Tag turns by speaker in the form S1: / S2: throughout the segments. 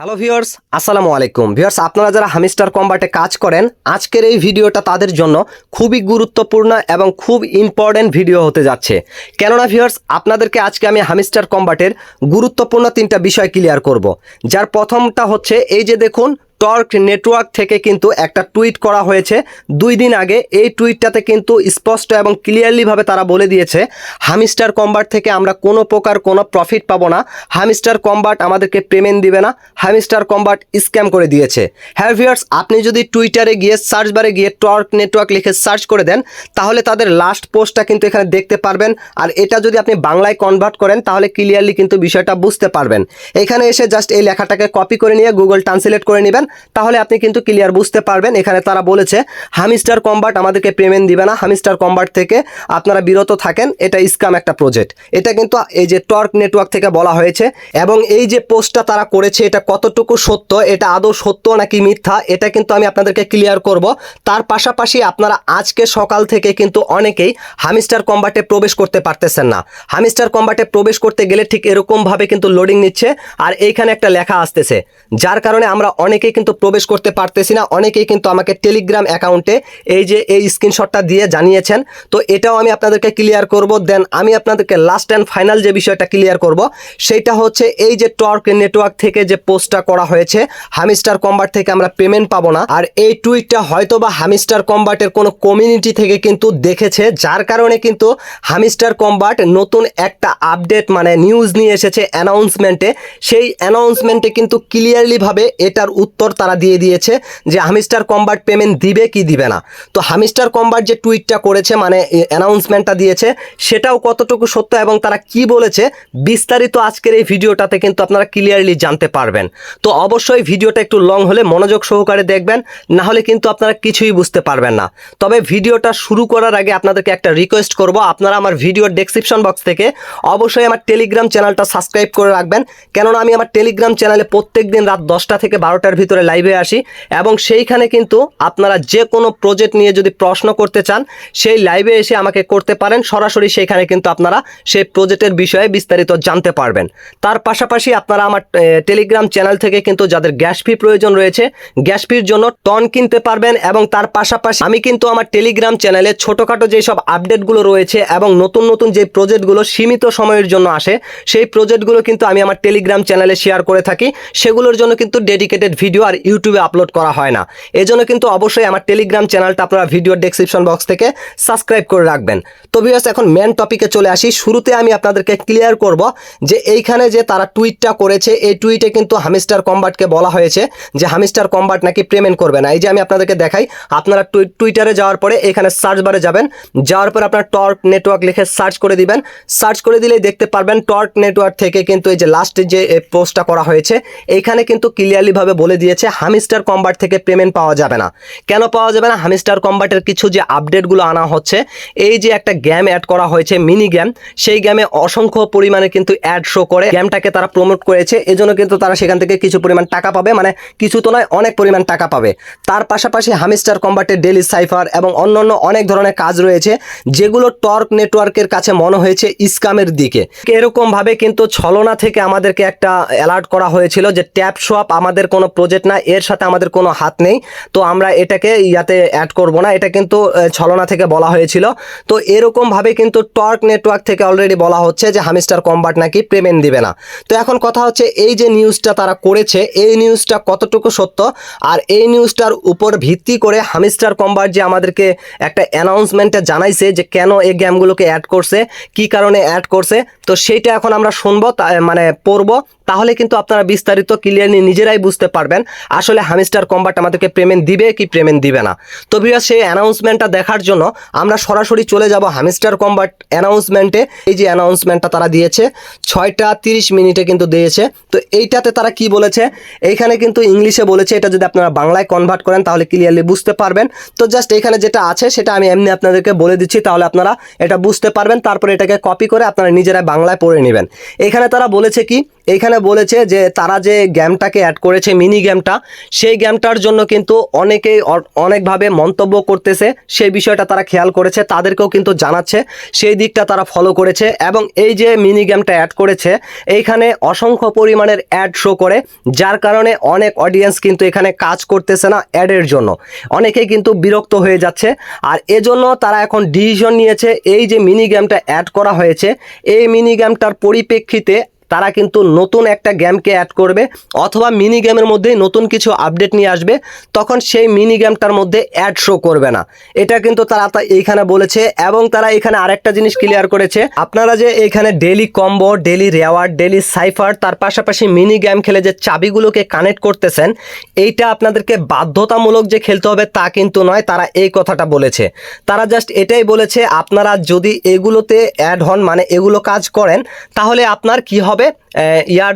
S1: Hello viewers, আসসালামু আলাইকুম। Viewers, আপনারা যারা হামিস্টার কম্বাটে কাজ করেন, আজকের এই ভিডিওটা তাদের জন্য খুবই গুরুত্বপূর্ণ এবং খুব ইম্পর্ট্যান্ট ভিডিও হতে যাচ্ছে। কেননা ভিউয়ার্স, আপনাদেরকে আজকে আমি হামিস্টার কম্বাটের গুরুত্বপূর্ণ তিনটা বিষয় ক্লিয়ার করব। যার প্রথমটা হচ্ছে, এই যে দেখুন টর্ক নেটওয়ার্ক থেকে কিন্তু একটা টুইট করা হয়েছে। দুই দিন আগে এই টুইটটাতে কিন্তু স্পষ্ট এবং ক্লিয়ারলিভাবে তারা বলে দিয়েছে, হামিস্টার কম্বাট থেকে আমরা কোনো প্রকার কোনো প্রফিট পাবো না। হামিস্টার কম্বার্ট আমাদেরকে পেমেন্ট দিবে না। হামিস্টার কম্বার্ট স্ক্যাম করে দিয়েছে। হ্যাঁ ভিউয়ার্স, আপনি যদি টুইটারে গিয়ে সার্চ বারে গিয়ে টর্ক নেটওয়ার্ক লিখে সার্চ করে দেন, তাহলে তাদের লাস্ট পোস্টটা কিন্তু এখানে দেখতে পারবেন। আর এটা যদি আপনি বাংলায় কনভার্ট করেন, তাহলে ক্লিয়ারলি কিন্তু বিষয়টা বুঝতে পারবেন। এখানে এসে জাস্ট এই লেখাটাকে কপি করে নিয়ে গুগল ট্রান্সলেট করে নেবেন। তাহলে আপনি কিন্তু ক্লিয়ার বুঝতে পারবেন। এখানে তারা বলেছে হামিস্টার কম্বার্ট আমাদেরকে পেমেন্ট দিবে না। হামিস্টার কম্বার্ট থেকে আপনারা বিরত থাকেন। এটা স্কাম একটা প্রজেক্ট এটা কিন্তু এই যে টর্ক নেটওয়ার্ক থেকে বলা হয়েছে এবং এই যে পোস্টটা তারা করেছে, এটা কতটুকু সত্য, এটা আদৌ সত্য নাকি মিথ্যা, এটা কিন্তু আমি আপনাদেরকে ক্লিয়ার করব। তার পাশাপাশি আপনারা আজকে সকাল থেকে কিন্তু অনেকেই হামিস্টার কম্বাটে প্রবেশ করতে পারতেছেন না। হামিস্টার কম্বাটে প্রবেশ করতে গেলে ঠিক এরকমভাবে কিন্তু লোডিং নিচ্ছে। আর এইখানে একটা লেখা আসতেছে, যার কারণে আমরা অনেকেই কিন্তু প্রবেশ করতে পারতেছি না। অনেকেই কিন্তু আমাকে টেলিগ্রাম অ্যাকাউন্টে এই যে এই স্ক্রিনশটটা দিয়ে জানিয়েছেন। তো এটাও আমি আপনাদেরকে ক্লিয়ার করব। দেন আমি আপনাদেরকে লাস্ট অ্যান্ড ফাইনাল যে বিষয়টা ক্লিয়ার করব, সেইটা হচ্ছে এই যে টর্ক নেটওয়ার্ক থেকে যে পোস্টটা করা হয়েছে হামিস্টার কম্বাট থেকে আমরা পেমেন্ট পাবো না। আর এই টুইটটা হয়তো বা হামিস্টার কম্বার্টের কোনো কমিউনিটি থেকে কিন্তু দেখেছে, যার কারণে কিন্তু হামিস্টার কম্বার্ট নতুন একটা আপডেট মানে নিউজ নিয়ে এসেছে অ্যানাউন্সমেন্টে সেই অ্যানাউন্সমেন্টে কিন্তু ক্লিয়ারলিভাবে এটার উত্তর তারা দিয়ে দিয়েছে যে হামিস্টার কম্বার্ট পেমেন্ট দিবে কি দিবে না। তো হামিস্টার কম্বার্ট যে টুইটটা করেছে মানে অ্যানাউন্সমেন্টটা দিয়েছে, সেটাও কতটুকু সত্য এবং তারা কি বলেছে বিস্তারিত আজকের এই ভিডিওটাতে কিন্তু আপনারা ক্লিয়ারলি জানতে পারবেন। তো অবশ্যই ভিডিওটা একটু লং হলে মনোযোগ সহকারে দেখবেন, না হলে কিন্তু আপনারা কিছুই বুঝতে পারবেন না। তবে ভিডিওটা শুরু করার আগে আপনাদেরকে একটা রিকোয়েস্ট করব, আপনারা আমার ভিডিওর ডেসক্রিপশন বক্স থেকে অবশ্যই আমার টেলিগ্রাম চ্যানেলটা সাবস্ক্রাইব করে রাখবেন। কেননা আমি আমার টেলিগ্রাম চ্যানেলে প্রত্যেক দিন রাত দশটা থেকে বারোটার ভিতরে লাইভে আসি এবং সেইখানে কিন্তু আপনারা যে কোনো প্রজেক্ট নিয়ে যদি প্রশ্ন করতে চান, সেই লাইভে এসে আমাকে করতে পারেন। সরাসরি সেইখানে কিন্তু আপনারা সেই প্রজেক্টের বিষয়ে বিস্তারিত জানতে পারবেন। তার পাশাপাশি আপনারা আমার টেলিগ্রাম চ্যানেল থেকে কিন্তু যাদের গ্যাস ফি প্রয়োজন রয়েছে গ্যাস ফির জন্য টন কিনতে পারবেন এবং তার পাশাপাশি আমি কিন্তু আমার টেলিগ্রাম চ্যানেলে ছোটোখাটো যেসব আপডেটগুলো রয়েছে এবং নতুন নতুন যে প্রজেক্টগুলো সীমিত সময়ের জন্য আসে, সেই প্রজেক্টগুলো কিন্তু আমি আমার টেলিগ্রাম চ্যানেলে শেয়ার করে থাকি। সেগুলোর জন্য কিন্তু ডেডিকেটেড ভিডিও আর ইউটিউবে আপলোড করা হয় না। এজন্য কিন্তু অবশ্যই আমার টেলিগ্রাম চ্যানেলটা আপনারা ভিডিওর ডেসক্রিপশন বক্স থেকে সাবস্ক্রাইব করে রাখবেন। তো ভিউয়ার্স এখন মেন টপিকে চলে আসি। শুরুতে আমি আপনাদেরকে ক্লিয়ার করব যে এইখানে যে তারা টুইটটা করেছে, এই টুইটে কিন্তু হামিস্টার কম্বাটকে বলা হয়েছে যে হামিস্টার কম্বাট নাকি পেমেন্ট করবে না। এই যে আমি আপনাদেরকে দেখাই, আপনারা টুই- টুইটারে যাওয়ার পরে এখানে সার্চ বারে যাবেন। যাওয়ার পরে আপনার টর্ক নেটওয়ার্ক লিখে সার্চ করে দিবেন। সার্চ করে দিলেই দেখতে পারবেন টর্ক নেটওয়ার্ক থেকে কিন্তু এই যে লাস্টে যে পোস্টটা করা হয়েছে, এইখানে কিন্তু ক্লিয়ারলিভাবে বলে দিয়েছে, হামিস্টার কম্বাট থেকে পেমেন্ট পাওয়া যাবে না। কেন পাওয়া যাবে না? হামিস্টার কম্বাটের কিছু যে আপডেটগুলো আনা হচ্ছে, এই যে একটা গেম অ্যাড করা হয়েছে মিনি গেম সেই গেমে অসংখ্য পরিমাণে কিন্তু অ্যাড শো করে গেমটাকে তারা প্রমোট করেছে। এজন্য কিন্তু তারা সেখান থেকে কিছু পরিমাণ টাকা পাবে মানে কিছু তো নয়, অনেক পরিমাণ টাকা পাবে। তার পাশাপাশি হামিস্টার কম্বাটের ডেলি সাইফার এবং অন্যান্য অনেক ধরনের কাজ রয়েছে, যেগুলো টর্ক নেটওয়ার্কের কাছে মনে হয়েছে ইসকামের দিকে। এরকমভাবে কিন্তু ছলনা থেকে আমাদেরকে একটা অ্যালার্ট করা হয়েছিল যে ট্যাপ শপ আমাদের কোনো প্রজেক্ট না, এর সাথে আমাদের কোনো হাত নেই। তো আমরা এটাকে ইয়াতে অ্যাড করব না। এটা কিন্তু ছলনা থেকে বলা হয়েছিল। তো এরকম ভাবে কিন্তু টর্ক নেটওয়ার্ক থেকে অলরেডি বলা হচ্ছে যে হামিস্টার কম্বাট নাকি পেমেন্ট দিবে না। তো এখন কথা হচ্ছে, এই যে নিউজটা তারা করেছে, এই নিউজটা কতটুকু সত্য? আর এই নিউজটার উপর ভিত্তি করে হামিস্টার কম্বাট যে আমাদেরকে একটা অ্যানাউন্সমেন্টে জানাইছে যে কেন এই গেমগুলোকে অ্যাড করছে, কি কারণে অ্যাড করছে, তো সেইটা এখন আমরা শুনব মানে পড়ব। তাহলে কিন্তু আপনারা বিস্তারিত ক্লিয়ারলি নিজেরাই বুঝতে পারবেন। আসলে হামিস্টার কম্বাট আমাদেরকে পেমেন্ট দিবে কি পেমেন্ট দিবে না। তো বিরাজ সেই অ্যানাউন্সমেন্টটা দেখার জন্য আমরা সরাসরি চলে যাব হামিস্টার কম্বাট অ্যানাউন্সমেন্টে এই যে অ্যানাউন্সমেন্টটা তারা দিয়েছে, ছয়টা তিরিশ মিনিটে কিন্তু দিয়েছে। তো এইটাতে তারা কি বলেছে? এইখানে কিন্তু ইংলিশে বলেছে, এটা যদি আপনারা বাংলায় কনভার্ট করেন তাহলে ক্লিয়ারলি বুঝতে পারবেন। তো জাস্ট এখানে যেটা আছে, সেটা আমি এমনি আপনাদেরকে বলে দিচ্ছি, তাহলে আপনারা এটা বুঝতে পারবেন। তারপরে এটাকে কপি করে আপনারা নিজেরা বাংলায় পড়ে নেবেন। এখানে তারা বলেছে কি এইখানে বলেছে যে তারা যে গেমটাকে অ্যাড করেছে মিনি গেমটা সেই গেমটার জন্য কিন্তু অনেকেই অনেকভাবে মন্তব্য করতেছে। সেই বিষয়টা তারা খেয়াল করেছে, তাদেরকেও কিন্তু জানাচ্ছে। সেই দিকটা তারা ফলো করেছে এবং এই যে মিনি গেমটা অ্যাড করেছে, এইখানে অসংখ্য পরিমাণের অ্যাড শো করে, যার কারণে অনেক অডিয়েন্স কিন্তু এখানে কাজ করতেছে না অ্যাডের জন্য। অনেকেই কিন্তু বিরক্ত হয়ে যাচ্ছে। আর এজন্য তারা এখন ডিসিশন নিয়েছে, এই যে মিনি গেমটা অ্যাড করা হয়েছে, এই মিনি গেমটার পরিপ্রেক্ষিতে তারা কিন্তু নতুন একটা গেমকে অ্যাড করবে অথবা মিনি গেমের মধ্যেই নতুন কিছু আপডেট নিয়ে আসবে, তখন সেই মিনি গেমটার মধ্যে অ্যাড শো করবে না। এটা কিন্তু তারা এইখানে বলেছে এবং তারা এখানে আরেকটা জিনিস ক্লিয়ার করেছে। আপনারা যে এখানে daily combo daily reward daily cipher তার পাশাপাশি মিনি গেম খেলে যে চাবিগুলোকে কানেক্ট করতেছেন, এইটা আপনাদেরকে বাধ্যতামূলক যে খেলতে হবে তা কিন্তু নয়, তারা এই কথাটা বলেছে। তারা জাস্ট এটাই বলেছে, আপনারা যদি এগুলোতে অ্যাড হন মানে এগুলো কাজ করেন, তাহলে আপনার কি হবে? ইয়ার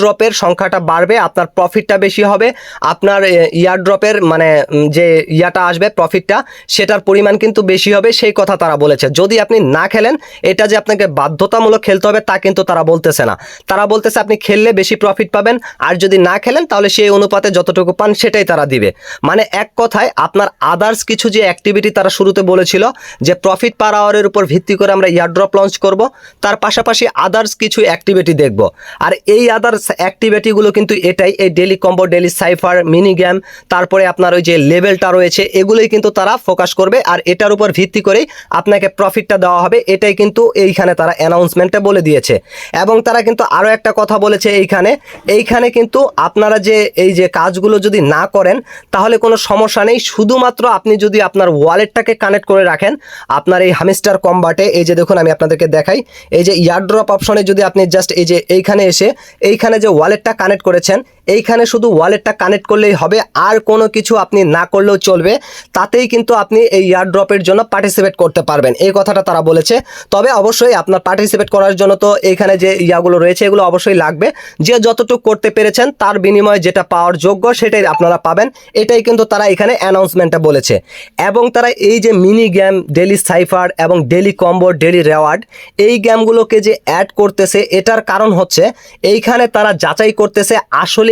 S1: ড্রপের সংখ্যাটা বাড়বে, আপনার প্রফিটটা বেশি হবে। আপনার ইয়ার ড্রপের মানে যে ইয়াটা আসবে প্রফিটটা সেটার পরিমাণ কিন্তু বেশি হবে, সেই কথা তারা বলেছে। যদি আপনি না খেলেন, এটা যে আপনাকে বাধ্যতামূলক খেলতে হবে, তা কিন্তু তারা বলতেছে না। তারা বলতেছে, আপনি খেললে বেশি প্রফিট পাবেন, আর যদি না খেলেন, তাহলে সেই অনুপাতে যতটুকু পান, সেটাই তারা দিবে। মানে এক কথায়, আপনার আদার্স কিছু যে অ্যাক্টিভিটি তারা শুরুতে বলেছিল, যে প্রফিট পার আওয়ারের উপর ভিত্তি করে আমরা ইয়ারড্রপ লঞ্চ করব, তার পাশাপাশি আদার্স কিছু অ্যাক্টিভিটি দেখব। আর এই আদার্স অ্যাক্টিভিটিগুলো কিন্তু এটাই, এই daily combo daily cipher mini game তারপরে আপনার ওই যে লেভেলটা রয়েছে, এগুলোই কিন্তু তারা ফোকাস করবে। আর এটার উপর ভিত্তি করেই আপনাকে প্রফিটটা দেওয়া হবে। এটাই কিন্তু এইখানে তারা অ্যানাউন্সমেন্টে বলে দিয়েছে। এবং তারা কিন্তু আরও একটা কথা বলেছে এইখানে। এইখানে কিন্তু আপনারা যে, এই যে কাজগুলো যদি না করেন, তাহলে কোনো সমস্যা নেই। শুধুমাত্র আপনি যদি আপনার ওয়ালেটটাকে কানেক্ট করে রাখেন, আপনার এই হামিস্টার কম্বাটে এই যে দেখুন আমি আপনাদেরকে দেখাই, এই যে ইয়ারড্রপ অপশনে যদি আপনি জাস্ট এই যে এইখানে এসে এইখানে যে ওয়ালেটটা কানেক্ট করেছেন এইখানে শুধু ওয়ালেটটা কানেক্ট করলেই হবে, আর কোনো কিছু আপনি না করলেও চলবে। তাতেই কিন্তু আপনি এই ইয়ারড্রপের জন্য পার্টিসিপেট করতে পারবেন। এই কথাটা তারা বলেছে। তবে অবশ্যই আপনার পার্টিসিপেট করার জন্য তো এইখানে যে ইয়াগুলো রয়েছে, এগুলো অবশ্যই লাগবে। যে যতটুকু করতে পেরেছেন, তার বিনিময়ে যেটা পাওয়ার যোগ্য, সেটাই আপনারা পাবেন। এটাই কিন্তু তারা এখানে অ্যানাউন্সমেন্টটা বলেছে। এবং তারা এই যে মিনি গেম ডেলি সাইফার এবং ডেলি কম্বো ডেলি রেওয়ার্ড এই গেমগুলোকে যে অ্যাড করতেছে, এটার কারণ হচ্ছে, এইখানে তারা যাচাই করতেছে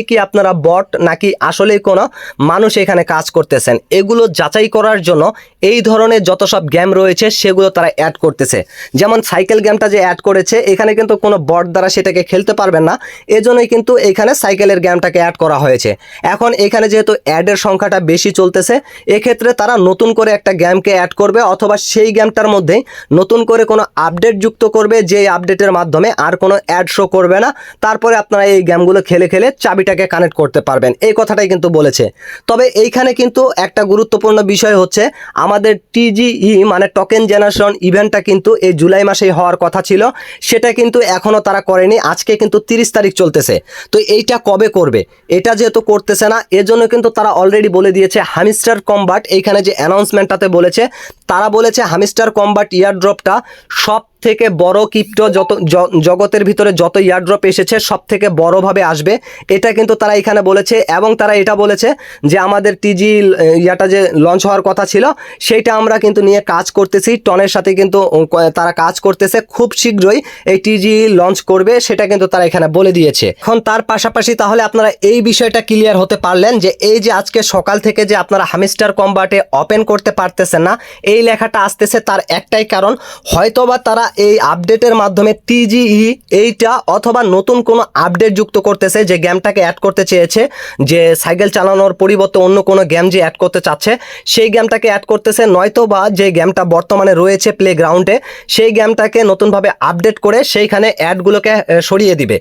S1: আসলেই কি আপনারা বট নাকি আসলেই কোনো মানুষ এখানে কাজ করতেছেন? এগুলো যাচাই করার জন্য এই ধরনের যত সব গেম রয়েছে সেগুলো তারা অ্যাড করতেছে। যেমন সাইকেল গেমটা যে অ্যাড করেছে, এখানে কিন্তু কোনো বট দ্বারা সেটাকে খেলতে পারবেন না। এজন্যই কিন্তু এখানে সাইকেলের গেমটাকে অ্যাড করা হয়েছে। এখন এখানে যেহেতু অ্যাডের সংখ্যাটা বেশি চলতেছে, এক্ষেত্রে তারা নতুন করে একটা গেমকে অ্যাড করবে অথবা সেই গেমটার মধ্যেই নতুন করে কোনো আপডেট যুক্ত করবে যে আপডেটের মাধ্যমে আর কোনো অ্যাড শো করবে না। তারপরে আপনারা এই গেমগুলো খেলে খেলে চাবিটাকে কানেক্ট করতে পারবেন। এই কথাটাই কিন্তু বলেছে। তবে এইখানে কিন্তু একটা গুরুত্বপূর্ণ বিষয় হচ্ছে, আমাদের টিজিই মানে টোকেন জেনারেশন ইভেন্টটা কিন্তু এই জুলাই মাসেই হওয়ার কথা ছিল। সেটা কিন্তু এখনও তারা করেনি। আজকে কিন্তু তিরিশ তারিখ চলতেছে। তো এইটা কবে করবে? এটা যেহেতু করতেছে না, এজন্য কিন্তু তারা অলরেডি বলে দিয়েছে হামিস্টার কম্বাট। এইখানে যে অ্যানাউন্সমেন্টটাতে বলেছে, তারা বলেছে হামিস্টার কম্বাট ইয়ারড্রপটা সব থেকে বড় ক্রিপ্টো যত জগতের ভিতরে যত ইয়ারড্রপ এসেছে সব থেকে বড়ভাবে আসবে। এটা কিন্তু তারা এখানে বলেছে এবং তারা এটা বলেছে যে আমাদের টিজি ইয়াটা যে লঞ্চ হওয়ার কথা ছিল, সেইটা আমরা কিন্তু নিয়ে কাজ করতেছি। টনের সাথে কিন্তু তারা কাজ করতেছে। খুব শীঘ্রই এই টিজি লঞ্চ করবে, সেটা কিন্তু তারা এখানে বলে দিয়েছে। এখন তার পাশাপাশি তাহলে আপনারা এই বিষয়টা ক্লিয়ার হতে পারলেন যে এই যে আজকে সকাল থেকে যে আপনারা হামিস্টার কম্বাটে ওপেন করতে পারতেছেন না, এই লেখাটা আসতেছে তার একটাই কারণ, হয়তোবা তারা এই আপডেটের মাধ্যমে টিজিই এইটা অথবা নতুন কোনো আপডেট যুক্ত করতেছে, যে গেমটাকে অ্যাড করতে চেয়েছে, যে সাইকেল চালানোর পরিবর্তে অন্য কোনো গেম যে অ্যাড করতে চাচ্ছে, সেই গেমটাকে অ্যাড করতেছে, নয়তো বা যে গেমটা বর্তমানে রয়েছে প্লে গ্রাউন্ডে সেই গেমটাকে নতুনভাবে আপডেট করে সেইখানে অ্যাডগুলোকে সরিয়ে দিবে।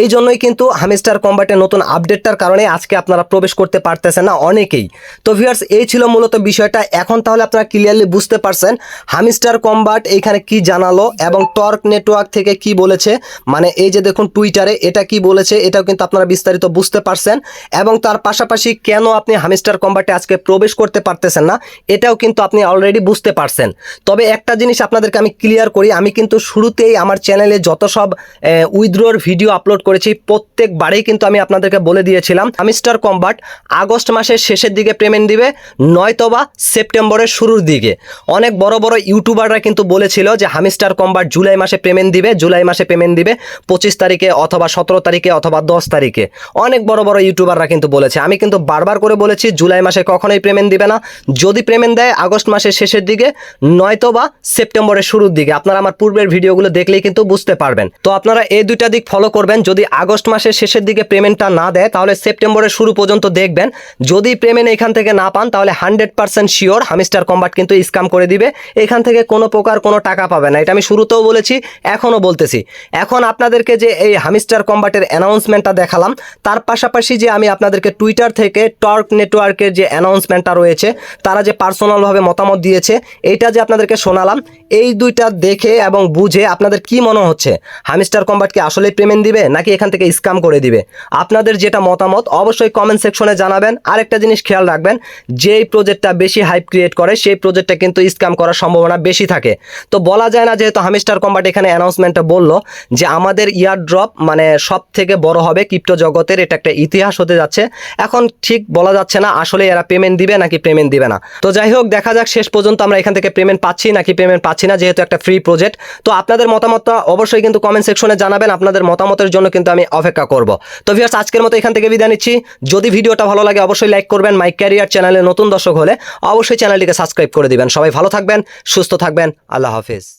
S1: এই জন্যই কিন্তু হামিস্টার কম্বাটে নতুন আপডেটটার কারণে আজকে আপনারা প্রবেশ করতে পারতেছেন না অনেকেই। তো ভিউয়ার্স এই ছিল মূলত বিষয়টা। এখন তাহলে আপনারা ক্লিয়ারলি বুঝতে পারছেন হামিস্টার কম্বাট এইখানে কি জানালো এবং টর্ক নেটওয়ার্ক থেকে কি বলেছে? মানে এই যে দেখুন টুইটারে এটা কি বলেছে, এটাও কিন্তু আপনারা বিস্তারিত বুঝতে পারছেন। এবং তার পাশাপাশি কেন আপনি হামিস্টার কম্বাটে আজকে প্রবেশ করতে পারতেছেন না, এটাও কিন্তু আপনি অলরেডি বুঝতে পারছেন। তবে একটা জিনিস আপনাদেরকে আমি ক্লিয়ার করি, আমি কিন্তু শুরুতেই আমার চ্যানেলে যত সব উইথড্রোর ভিডিও আপলোড করেছি, প্রত্যেকবারেই কিন্তু আমি আপনাদেরকে বলে দিয়েছিলাম, হামিস্টার কম্বাট আগস্ট মাসের শেষের দিকে পেমেন্ট দিবে, নয়তোবা সেপ্টেম্বরের শুরুর দিকে। অনেক বড় বড় ইউটিউবাররা কিন্তু বলেছিল যে হামিস্টার কম্বার জুলাই মাসে পেমেন্ট দিবে, জুলাই মাসে পেমেন্ট দিবে, পঁচিশ তারিখে অথবা সতেরো তারিখে অথবা দশ তারিখে। অনেক বড় বড় ইউটিউবাররা কিন্তু বলেছে। আমি কিন্তু বারবার করে বলেছি, জুলাই মাসে কখনোই পেমেন্ট দিবে না। যদি পেমেন্ট দেয় আগস্ট মাসের শেষের দিকে, নয়তো বা সেপ্টেম্বরের শুরুর দিকে। আপনারা আমার পূর্বের ভিডিওগুলো দেখলেই কিন্তু বুঝতে পারবেন। তো আপনারা এই দুইটা দিক ফলো করবেন। যদি আগস্ট মাসের শেষের দিকে পেমেন্টটা না দেয়, তাহলে সেপ্টেম্বরের শুরু পর্যন্ত দেখবেন। যদি পেমেন্ট এখান থেকে না পান, তাহলে hundred percent sure Hamster Kombat কিন্তু স্ক্যাম করে দিবে। এখান থেকে কোনো প্রকার কোনো টাকা পাবে না। এটা আমি শুরুতেও বলেছি, এখনও বলতেছি। এখন আপনাদেরকে যে এই হামিস্টার কম্বাটের অ্যানাউন্সমেন্টটা দেখালাম, তার পাশাপাশি যে আমি আপনাদেরকে টুইটার থেকে টর্ক নেটওয়ার্কের যে অ্যানাউন্সমেন্টটা রয়েছে, তারা যে পার্সোনালভাবে মতামত দিয়েছে, এইটা যে আপনাদেরকে শোনালাম, এই দুইটা দেখে এবং বুঝে আপনাদের কি মনে হচ্ছে? হামিস্টার কম্বাট কি আসলে পেমেন্ট দিবে, নাকি এখান থেকে স্ক্যাম করে দিবে? আপনাদের যেটা মতামত, অবশ্যই কমেন্ট সেকশনে জানাবেন। আরেকটা জিনিস খেয়াল রাখবেন, যেই প্রজেক্টটা বেশি হাইপ ক্রিয়েট করে, সেই প্রজেক্টটা কিন্তু স্ক্যাম করার সম্ভাবনা বেশি থাকে। তো বলা যায় না যেহেতু হামিস্টার কম্বাট এখানে অ্যানাউন্সমেন্টটা বলল যে আমাদের ইয়ার ড্রপ মানে সব থেকে বড় হবে ক্রিপ্টো জগতের এটা একটা ইতিহাস হতে যাচ্ছে। এখন ঠিক বলা যাচ্ছে না, আসলে এরা পেমেন্ট দিবে নাকি পেমেন্ট দিবে না। তো যাই হোক, দেখা যাক, শেষ পর্যন্ত আমরা এখান থেকে পেমেন্ট পাচ্ছি নাকি পেমেন্ট পাচ্ছি না, যেহেতু একটা ফ্রি প্রজেক্ট তো আপনাদের মতামতটা অবশ্যই কিন্তু কমেন্ট সেকশনে জানাবেন, আপনাদের মতামতের জন্য কিন্তু আমি অপেক্ষা করব। তো ভিউয়ার্স আজকের মতো এখান থেকে বিদায় নিচ্ছি। যদি ভিডিওটা ভালো লাগে, অবশ্যই লাইক করবেন। মাই ক্যারিয়ার চ্যানেলে নতুন দর্শক হলে অবশ্যই চ্যানেলটিকে সাবস্ক্রাইব করে দিবেন। সবাই ভালো থাকবেন, সুস্থ থাকবেন। আল্লাহ হাফিজ।